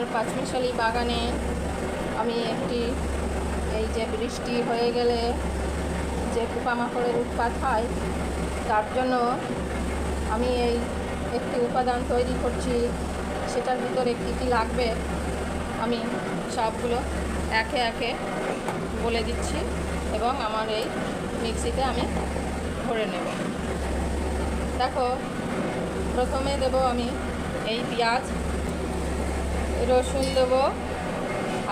আমার পাঁচমিশালি বাগানে আমি একটি, এই যে বৃষ্টি হয়ে গেলে যে পোকামাকড়ের উৎপাত হয়, তার জন্য আমি এই একটি উপাদান তৈরি করছি, সেটার ভিতরে কী কী লাগবে, আমি সবগুলো একে একে বলে দিচ্ছি এবং আমার এই মিক্সিতে আমি ভরে নেব। দেখো, প্রথমে দেব আমি এই পেঁয়াজ রসুন দেব,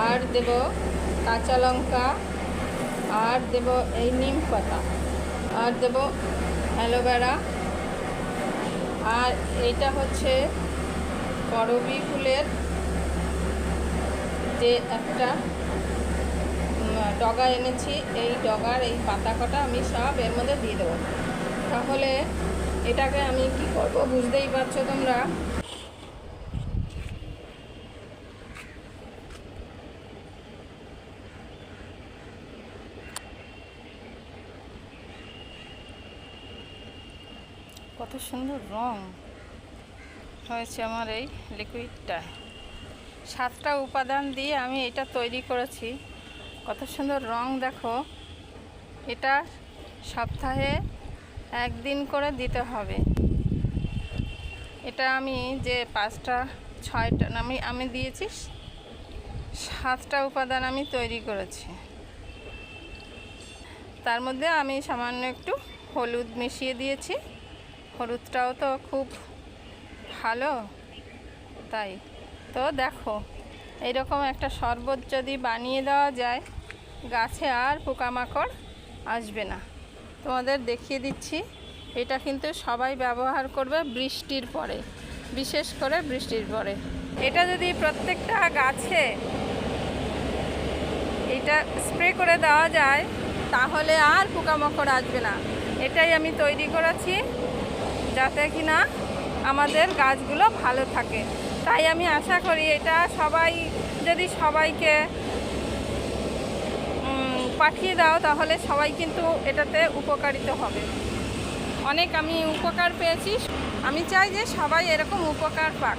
আর দেব কাঁচা লঙ্কা, আর দেব এই নিম পাতা, আর দেব অ্যালোভেরা, আর এইটা হচ্ছে করবি ফুলের যে একটা ডগা এনেছি, এই ডগার এই পাতা কটা আমি সব এর মধ্যে দিয়ে দেবো। তাহলে এটাকে আমি কি করব বুঝতেই পারছ তোমরা? কত সুন্দর রং হয়েছে আমার এই লিকুইডটা সাতটা উপাদান দিয়ে আমি এটা তৈরি করেছি। কত সুন্দর রং দেখো। এটা সপ্তাহে একদিন করে দিতে হবে। এটা আমি যে পাঁচটা, ছয়টা, আমি আমি দিয়েছি, সাতটা উপাদান আমি তৈরি করেছি। তার মধ্যে আমি সামান্য একটু হলুদ মিশিয়ে দিয়েছি। হলুদটাও তো খুব ভালো। তাই। তো দেখো, এইরকম একটা শরবত যদি বানিয়ে দেওয়া যায়, গাছে আর পোকামাকড় আসবে না। তোমাদের দেখিয়ে দিচ্ছি, এটা কিন্তু সবাই ব্যবহার করবে বৃষ্টির পরে, বিশেষ করে বৃষ্টির পরে। এটা যদি প্রত্যেকটা গাছে এটা স্প্রে করে দেওয়া যায়, তাহলে আর পোকামাকড় আসবে না। এটাই আমি তৈরি করেছি। যাতে কি না আমাদের গাছগুলো ভালো থাকে। তাই আমি আশা করি এটা সবাই, যদি সবাইকে পাঠিয়ে দাও তাহলে সবাই কিন্তু এটাতে উপকারিত হবে। অনেক আমি উপকার পেয়েছি। আমি চাই যে সবাই এরকম উপকার পাক।